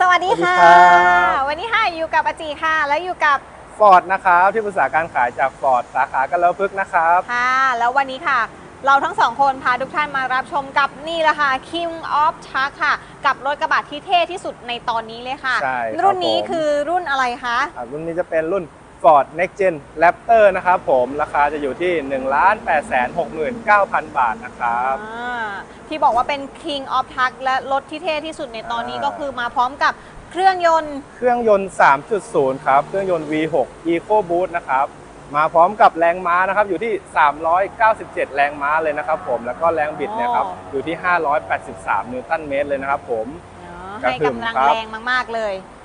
สวัสดีค่ะ สวัสดีครับ วันนี้ค่ะอยู่กับอาจีค่ะ แล้วอยู่กับฟอร์ดนะครับที่ปรึกษาการขายจากฟอร์ดสาขากันแล้วพึกษ์นะครับ ค่ะ แล้ววันนี้ค่ะ เราทั้งสองคนพาทุกท่านมารับชมกับนี่แหละค่ะ King of Truck ค่ะ กับรถกระบะที่เท่ที่สุดในตอนนี้เลยค่ะ ใช่ครับรุ่นนี้ผม คือรุ่นอะไรคะ อะรุ่นนี้จะเป็นรุ่น Ford Next Gen Raptor นะครับผมราคาจะอยู่ที่ 1 8 6 9 0 0 0 บาทนะครับ อ่าที่บอกว่าเป็น King of Truck และรถที่เท่ที่สุดในตอนนี้อ่าก็คือมาพร้อมกับเครื่องยนต์ เครื่องยนต์ 3.0 ครับ เครื่องยนต์ V6 Eco Boost นะครับ มาพร้อมกับแรงม้านะครับ อยู่ที่ 397 แรงม้าเลยนะครับผม แล้วก็แรงบิดเนี่ยครับ อยู่ที่ 583 นิวตันเมตรเลยนะครับผม เนาะกระให้หึ่มกำลังครับแรงมาก ๆ เลยอืม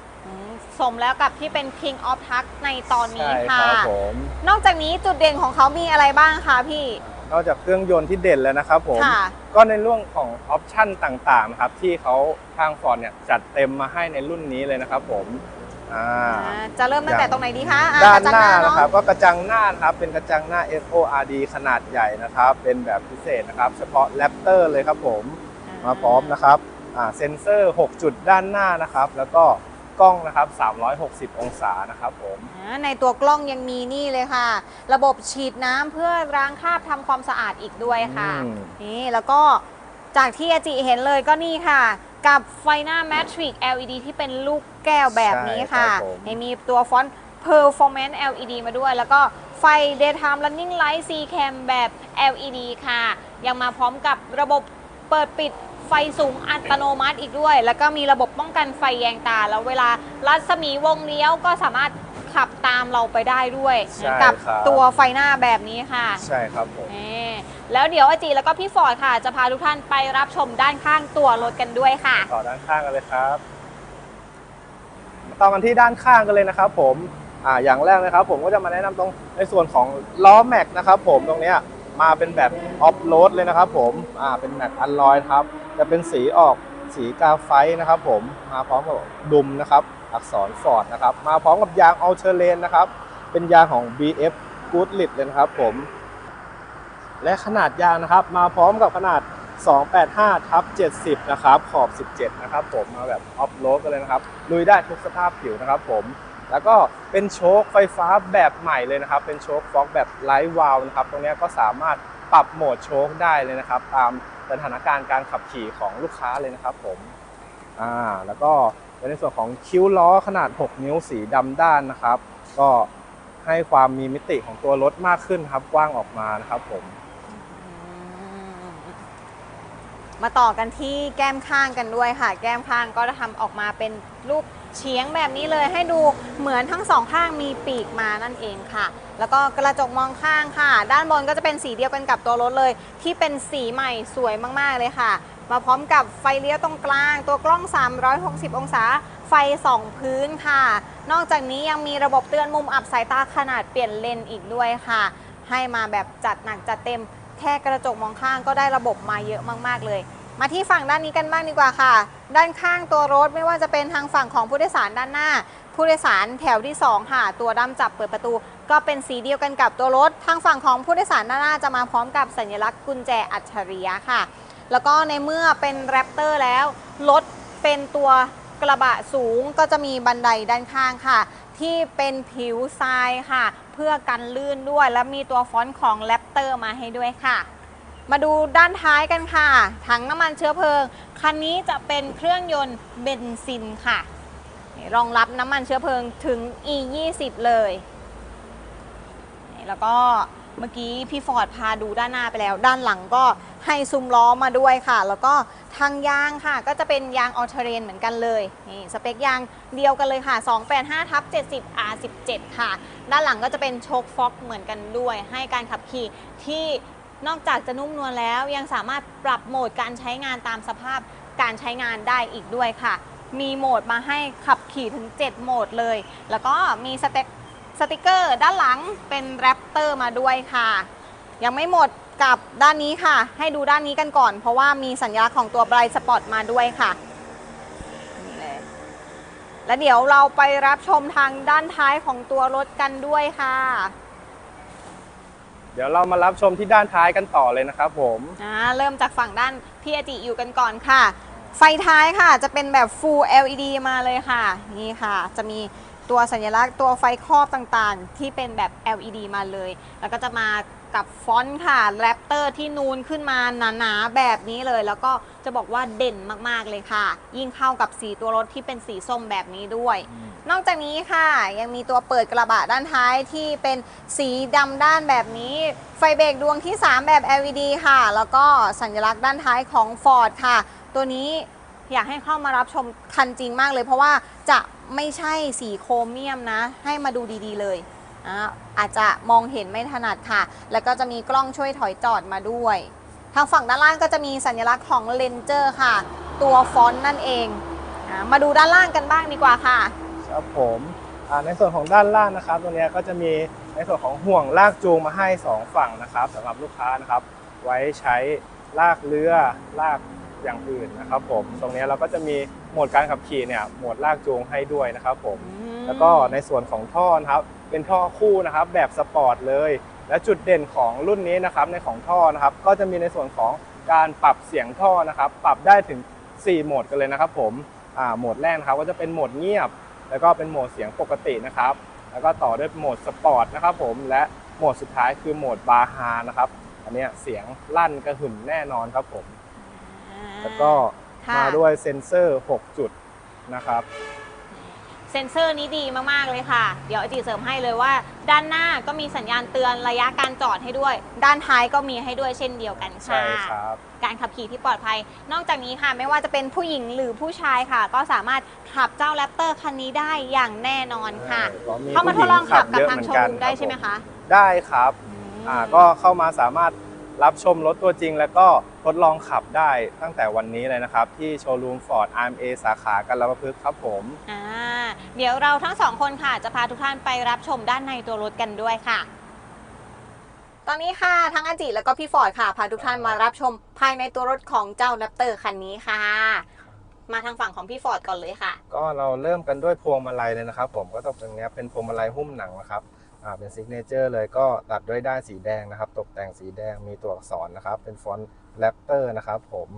สมแล้วกับที่เป็น King of Truck ในตอนนี้ใช่คค่ะรับผม นอกจากนี้จุดเด่นของเขามีอะไรบ้างคะพี่ นอกจากเครื่องยนต์ที่เด่นแล้วนะครับผม ค่ะ ก็ในเรื่องของออปชั่นต่างๆนะครับที่เขาทางฟอร์ดเนี่ยจัดเต็มมาให้ในรุ่นนี้เลยนะครับผมอ่าอ่าจะเริ่มตั้งแต่ตรงไหนดีคะอ่ด้านกระหจังน้าเอะนะครับก็กระจังหน้านะครับเป็นกระจังหน้า SORD ขนาดใหญ่นะครับ เป็นแบบพิเศษนะครับ เฉพาะแรปเตอร์เลยครับผมมาพร้อมนะครับอ่าเซ็นเซอร์ 6 จุดด้านหน้านะครับ แล้วก็ กล้องนะครับ 360 องศานะครับผม อ่าในตัวกล้องยังมีนี่เลยค่ะ ระบบฉีดน้ำเพื่อล้างคราบทำความสะอาดอีกด้วยค่ะ อืม นี่แล้วก็จากที่อาจิเห็นเลยก็นี่ค่ะ กับไฟหน้า Matrix LED ที่เป็นลูกแก้วแบบนี้ค่ะใช่ครับผมนี่มีตัวฟอนต์ Performance LED มาด้วย แล้วก็ไฟ Daytime Running Light C Cam แบบ LED ค่ะ ยังมาพร้อมกับระบบเปิดปิด ไฟสูงอัตโนมัติอีกด้วย แล้วก็มีระบบป้องกันไฟแยงตา แล้วเวลารัศมีวงเลี้ยวก็สามารถขับตามเราไปได้ด้วยใช่กับครับ ตัวไฟหน้าแบบนี้ค่ะใช่ครับผม นี่แล้วเดี๋ยวอาจีแล้วก็พี่ฟอร์ดค่ะ จะพาทุกท่านไปรับชมด้านข้างตัวรถกันด้วยค่ะ ต่อด้านข้างกันเลยครับมาต่อกันที่ด้านข้างกันเลยนะครับ ผม อ่า อย่างแรกนะครับ ผมก็จะมาแนะนำตรงในส่วนของล้อแม็กนะครับ ผมตรงเนี้ย มาเป็นแบบออฟโรดเลยนะครับผมอ่าเป็นแม็กอัลลอยครับ จะเป็นสีออกสีกาไฟต์นะครับผมมาพร้อมกับดุมนะครับ อักษรฟอร์ดนะครับ มาพร้อมกับยางอัลเทอร์เลนนะครับ เป็นยางของ BF Goodrich เลยนะครับผม และขนาดยางนะครับ มาพร้อมกับขนาด 285ทับ70 นะครับ ขอบ 17 นะครับผมมาแบบออฟโรดกันเลยนะครับลุยได้ทุกสภาพผิวนะครับผม แล้วก็เป็นโชคไฟฟ้าแบบใหม่เลยนะครับ เป็นโชคฟอกแบบไร้วาล์วนะครับ ตรงนี้ก็สามารถปรับโหมดโชคได้เลยนะครับ ตามสถานการณ์การขับขี่ของลูกค้าเลยนะครับผมอ่าแล้วก็เป็นในส่วนของคิ้วล้อขนาด 6 นิ้วสีดำด้านนะครับ ก็ให้ความมีมิติของตัวรถมากขึ้นครับกว้างออกมานะครับผม มาต่อกันที่แก้มข้างกันด้วยค่ะ แก้มข้างก็จะทำออกมาเป็นรูปเฉียงแบบนี้เลยให้ดูเหมือนทั้งสองข้างมีปีกมานั่นเองค่ะ แล้วก็กระจกมองข้างค่ะ ด้านบนก็จะเป็นสีเดียวกันกับตัวรถเลย ที่เป็นสีใหม่สวยมากๆเลยค่ะ มาพร้อมกับไฟเลี้ยวตรงกลาง ตัวกล้อง 360 องศา ไฟส่องพื้นค่ะ นอกจากนี้ยังมีระบบเตือนมุมอับสายตาขนาดเปลี่ยนเลนอีกด้วยค่ะ ให้มาแบบจัดหนักจัดเต็ม แค่กระจกมองข้างก็ได้ระบบมาเยอะมาก ๆ เลย มาที่ฝั่งด้านนี้กันบ้างดีกว่าค่ะ ด้านข้างตัวรถไม่ว่าจะเป็นทางฝั่งของผู้โดยสารด้านหน้า ผู้โดยสารแถวที่ 2 ค่ะ ตัวด้ามจับเปิดประตู ก็เป็นสีเดียวกันกับตัวรถ ทางฝั่งของผู้โดยสารด้านหน้าจะมาพร้อมกับสัญลักษณ์กุญแจอัจฉริยะค่ะ แล้วก็ในเมื่อเป็นแรปเตอร์แล้วรถเป็นตัวกระบะสูงก็จะมีบันไดด้านข้างค่ะ ที่เป็นผิวทรายค่ะ เพื่อกันลื่นด้วย และมีตัวฟอนต์ของแรปเตอร์มาให้ด้วยค่ะ มาดูด้านท้ายกันค่ะ ถังน้ำมันเชื้อเพลิง คันนี้จะเป็นเครื่องยนต์เบนซินค่ะ รองรับน้ำมันเชื้อเพลิงถึง E 2 0เลย แล้วก็เมื่อกี้พี่ฟอร์ดพาดูด้านหน้าไปแล้ว ด้านหลังก็ ให้ซุ้มล้อมาด้วยค่ะ แล้วก็ทางยางค่ะ ก็จะเป็นยางออเทเรนเหมือนกันเลยนี่สเปคยางเดียวกันเลยค่ะ 285ทับ70 R17 ค่ะ ด้านหลังก็จะเป็นโชคฟ็อกเหมือนกันด้วย ให้การขับขี่ที่นอกจากจะนุ่มนวลแล้วยังสามารถปรับโหมดการใช้งานตามสภาพการใช้งานได้อีกด้วยค่ะ มีโหมดมาให้ขับขี่ถึง 7 โหมดเลย แล้วก็มีสเต็สติกเกอร์ด้านหลังเป็นแรปเตอร์มาด้วยค่ะ ยังไม่หมด กับด้านนี้ค่ะ ให้ดูด้านนี้กันก่อน เพราะว่ามีสัญลักษณ์ของตัว Bright Spot มาด้วยค่ะนี่เลยแล้วเดี๋ยวเราไปรับชมทางด้านท้ายของตัวรถกันด้วยค่ะ เดี๋ยวเรามารับชมที่ด้านท้ายกันต่อเลยนะครับผมอ่าเริ่มจากฝั่งด้านพี่อาจิอยู่กันก่อนค่ะ ไฟท้ายค่ะจะเป็นแบบ Full LED มาเลยค่ะ นี่ค่ะ จะมีตัวสัญลักษณ์ตัวไฟครอบต่างๆ ที่เป็นแบบ LED มาเลย แล้วก็จะมา กับฟอนต์ค่ะแรปเตอร์ที่นูนขึ้นมาหนาๆแบบนี้เลย แล้วก็จะบอกว่าเด่นมากๆเลยค่ะ ยิ่งเข้ากับสีตัวรถที่เป็นสีส้มแบบนี้ด้วย นอกจากนี้ค่ะ ยังมีตัวเปิดกระบะด้านท้ายที่เป็นสีดำด้านแบบนี้ ไฟเบรกดวงที่ 3 แบบ LED ค่ะ แล้วก็สัญลักษณ์ด้านท้ายของ Ford ค่ะ ตัวนี้อยากให้เข้ามารับชมคันจริงมากเลย เพราะว่าจะไม่ใช่สีโครเมียมนะ ให้มาดูดีๆเลย อาจจะมองเห็นไม่ถนัดค่ะ แล้วก็จะมีกล้องช่วยถอยจอดมาด้วย ทางฝั่งด้านล่างก็จะมีสัญลักษณ์ของเลนเจอร์ค่ะ ตัวฟอนต์นั่นเองอมาดูด้านล่างกันบ้างดีกว่าค่ะ ครับผมในส่วนของด้านล่างนะครับตรงนี้ก็จะมีในส่วนของห่วงลากจูงมาให้ 2 ฝั่งนะครับสำหรับลูกค้านะครับ ไว้ใช้ลากเรือลากอย่างอื่นนะครับผมตรงนี้เราก็จะมี โหมดการขับขี่เนี่ยโหมดลากจูงให้ด้วยนะครับผม แล้วก็ในส่วนของท่อนะครับ เป็นท่อคู่นะครับแบบสปอร์ตเลย และจุดเด่นของรุ่นนี้นะครับในของท่อนะครับ ก็จะมีในส่วนของการปรับเสียงท่อนะครับ ปรับได้ถึง 4 โหมดกันเลยนะครับ ผมอ่าโหมดแรกนะครับก็จะเป็นโหมดเงียบ แล้วก็เป็นโหมดเสียงปกตินะครับ แล้วก็ต่อด้วยโหมดสปอร์ตนะครับผม และโหมดสุดท้ายคือโหมดบาฮานะครับ อันเนี้ยเสียงลั่นกระหึ่มแน่นอนครับผม แล้วก็ ค่ะ มาด้วยเซ็นเซอร์ 6 จุดนะครับ เซ็นเซอร์นี้ดีมาก ๆ เลยค่ะ เดี๋ยวอาจีเสริมให้เลยว่า ด้านหน้าก็มีสัญญาณเตือนระยะการจอดให้ด้วย ด้านท้ายก็มีให้ด้วยเช่นเดียวกันค่ะ ใช่ครับ การขับขี่ที่ปลอดภัย นอกจากนี้ค่ะ ไม่ว่าจะเป็นผู้หญิงหรือผู้ชายค่ะ ก็สามารถขับเจ้าแรปเตอร์คันนี้ได้อย่างแน่นอนค่ะก็มีเข้ามาทดลองขับกับผู้หญิทางขัโชเยอะว์เหรูอนมกันได้รับใช่ไหมคะ ได้ครับ อืม อ่าก็เข้ามาสามารถ รับชมรถตัวจริง แล้วก็ทดลองขับได้ตั้งแต่วันนี้เลยนะครับ ที่โชว์รูม Ford RMA สาขากันละพึกษ์ครับผมอ่าเดี๋ยวเราทั้งสองคนค่ะ จะพาทุกท่านไปรับชมด้านในตัวรถกันด้วยค่ะ ตอนนี้ค่ะ ทั้งอาจิแล้วก็พี่ฟอร์ดค่ะ พาทุกท่านมารับชมภายในตัวรถของเจ้าแรปเตอร์คันนี้ค่ะ มาทางฝั่งของพี่ฟอร์ดก่อนเลยค่ะ ก็เราเริ่มกันด้วยพวงมาลัยเลยนะครับ ผมก็ต้องเป็นเนี้ยเป็นพวงมาลัยหุ้มหนังนะครับอ่า เป็นซิกเนเจอร์เลยก็ตัดด้วยด้านสีแดงนะครับ ตกแต่งสีแดงมีตัวอักษรนะครับ เป็นฟอนต์แรปเตอร์นะครับผม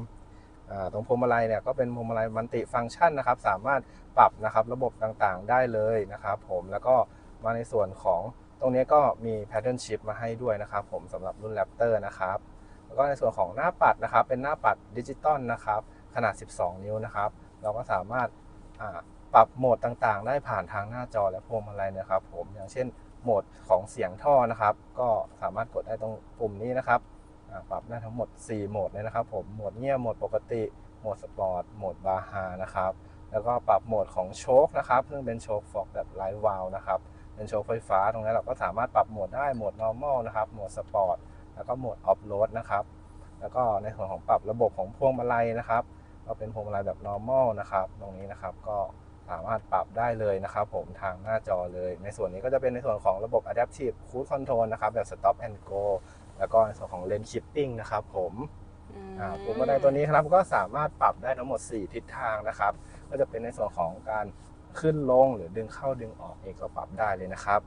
ตรงพวงมาลัยเนี่ยก็เป็นพวงมาลัยมัลติฟังก์ชันนะครับ สามารถปรับนะครับระบบต่างๆได้เลยนะครับผมแล้วก็มาในส่วนของตรงนี้ก็มี Pattern Shift มาให้ด้วยนะครับ ผมสำหรับรุ่น Raptor นะครับ แล้วก็ในส่วนของหน้าปัดนะครับ เป็นหน้าปัดดิจิตอลนะครับ ขนาด 12 นิ้วนะครับ เราก็สามารถปรับโหมดต่างๆ ได้ผ่านทางหน้าจอและพวงมาลัยนะครับ ผมอย่างเช่น โหมดของเสียงท่อนะครับ ก็สามารถกดได้ตรงปุ่มนี้นะครับปรับได้ทั้งหมด 4 โหมดเลยนะครับ ผมโหมดเงียบโหมดปกติโหมดสปอร์ตโหมดบาฮานะครับแล้วก็ปรับโหมดของโชคนะครับซึ่งเป็นโชคฟอกแบบไลท์วาลนะครับเป็นโชคไฟฟ้าตรงนี้เราก็สามารถปรับโหมดได้โหมด normal นะครับโหมดสปอร์ตแล้วก็โหมดออฟโรดนะครับแล้วก็ในส่วนของปรับระบบของพวงมาลัยนะครับ ก็เป็นพวงมาลัยแบบ normal นะครับ ตรงนี้นะครับก็ สามารถปรับได้เลยนะครับผมทางหน้าจอเลย ในส่วนนี้ก็จะเป็นในส่วนของระบบ adaptive cruise control นะครับ แบบ stop and go แล้วก็ในส่วนของ lane shifting นะครับผมอ่าพวงมาลัยตัวนี้ครับก็สามารถปรับได้ทั้งหมด 4 ทิศทางนะครับ ก็จะเป็นในส่วนของการขึ้นลงหรือดึงเข้าดึงออกเองก็ปรับได้เลยนะครับ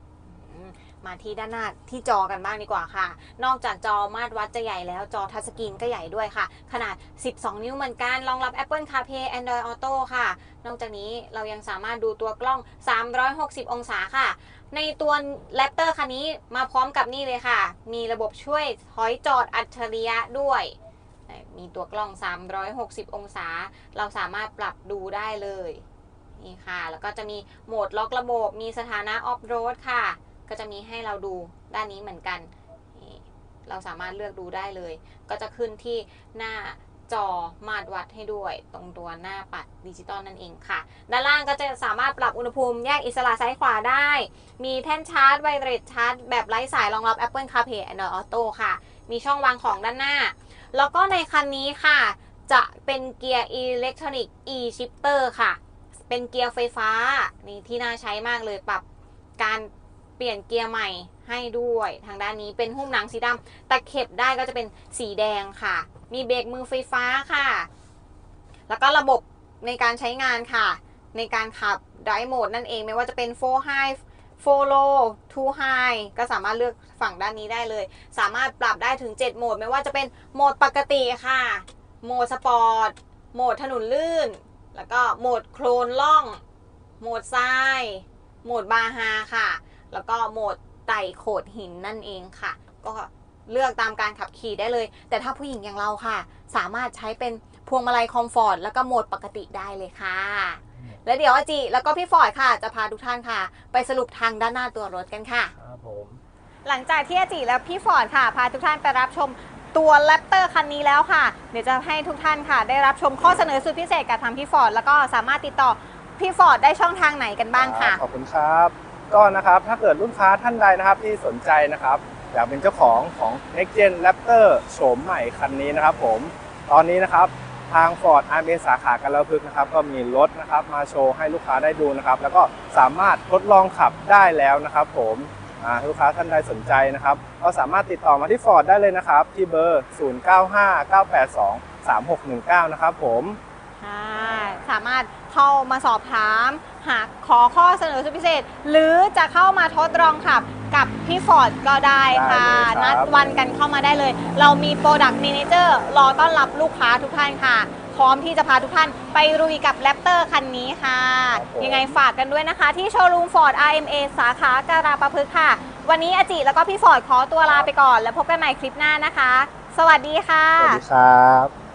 อื มาที่ด้านหน้าที่จอกันบ้างดีกว่าค่ะ นอกจากจอมาตรวัดจะใหญ่แล้วจอทัชสกรีนก็ใหญ่ด้วยค่ะ ขนาด 12 นิ้วเหมือนกัน รองรับ Apple CarPlay Android Auto ค่ะ นอกจากนี้เรายังสามารถดูตัวกล้อง 360 องศาค่ะ ในตัว Raptor คันนี้มาพร้อมกับนี่เลยค่ะ มีระบบช่วยถอยจอดอัจฉริยะด้วยมีตัวกล้อง 360 องศา เราสามารถปรับดูได้เลย นี่ค่ะ แล้วก็จะมีโหมดล็อกระบบ มีสถานะออฟโรดค่ะ ก็จะมีให้เราดูด้านนี้เหมือนกัน เราสามารถเลือกดูได้เลย ก็จะขึ้นที่หน้าจอมาตรวัดให้ด้วย ตรงตัวหน้าปัดดิจิตอลนั่นเองค่ะ ด้านล่างก็จะสามารถปรับอุณหภูมิแยกอิสระซ้ายขวาได้ มีแท่นชาร์จไวเรสชาร์จแบบไร้สายรองรับ Apple CarPlay Android Auto ค่ะ มีช่องวางของด้านหน้า แล้วก็ในคันนี้ค่ะ จะเป็นเกียร์อิเล็กทรอนิกส์ e-shifter ค่ะ เป็นเกียร์ไฟฟ้านี่ที่น่าใช้มากเลยปรับการ เปลี่ยนเกียร์ใหม่ให้ด้วยทางด้านนี้เป็นหุ้มหนังสีดำแต่เข็บได้ก็จะเป็นสีแดงค่ะ มีเบรกมือไฟฟ้าค่ะ แล้วก็ระบบในการใช้งานค่ะ ในการขับ Drive Mode นั่นเองไม่ว่าจะเป็น4 High 4 Low 2 High ก็สามารถเลือกฝั่งด้านนี้ได้เลย สามารถปรับได้ถึง 7 โหมด ไม่ว่าจะเป็นโหมดปกติค่ะ โหมดสปอร์ต โหมดถนนลื่น แล้วก็โหมดโคลนล่อง โหมดทราย โหมดบาฮาค่ะ แล้วก็โหมดไต่โขดหินนั่นเองค่ะ ก็เลือกตามการขับขี่ได้เลย แต่ถ้าผู้หญิงอย่างเราค่ะ สามารถใช้เป็นพวงมาลัยคอมฟอร์ตแล้วก็โหมดปกติได้เลยค่ะ และเดี๋ยวอาจิแล้วก็พี่ฟอร์ดค่ะ จะพาทุกท่านค่ะ ไปสรุปทางด้านหน้าตัวรถกันค่ะ ครับผมหลังจากที่อาจิและพี่ฟอร์ดค่ะ พาทุกท่านไปรับชมตัวแรปเตอร์คันนี้แล้วค่ะ เดี๋ยวจะให้ทุกท่านค่ะ ได้รับชมข้อเสนอสุดพิเศษกับทางพี่ฟอร์ดแล้วก็สามารถติดต่อพี่ฟอร์ดได้ช่องทางไหนกันบ้างค่ะ ขอบคุณครับ ก็นะครับถ้าเกิดลูกค้าท่านใดนะครับที่สนใจนะครับอยากเป็นเจ้าของของ Next Gen Raptor โฉมใหม่คันนี้นะครับผมตอนนี้นะครับทาง Ford r m สาขากันแล้วพึกนะครับก็มีรถนะครับมาโชว์ให้ลูกค้าได้ดูนะครับ แล้วก็สามารถทดลองขับได้แล้วนะครับ ผมลูกค้าท่านใดสนใจนะครับ ก็สามารถติดต่อมาที่ Ford ได้เลยนะครับ ที่เบอร์ 0959823619 นะครับผมค่สามารถเข้ามาสอบถาม หากขอข้อเสนอสุดพิเศษ หรือจะเข้ามาทดลองขับกับพี่ฟอร์ดก็ได้ค่ะ ได้เลยครับ นัดวันกันเข้ามาได้เลย เรามีโปรดักต์ a ม a เจอร์รอต้อนรับลูกค้าทุกท่านค่ะ พร้อมที่จะพาทุกท่านไปรุยกับแรปเตอร์คันนี้ค่ะ ยังไงฝากกันด้วยนะคะ ที่โชว์รูมฟอร์ด RMA สาขาการาประพฤกษ์ค่ะ วันนี้อาจิแล้วก็พี่ฟอร์ดขอตัวลาไปก่อน แล้วพบกันใหม่คลิปหน้านะคะ สวัสดีค่ะ สวัสดีครับ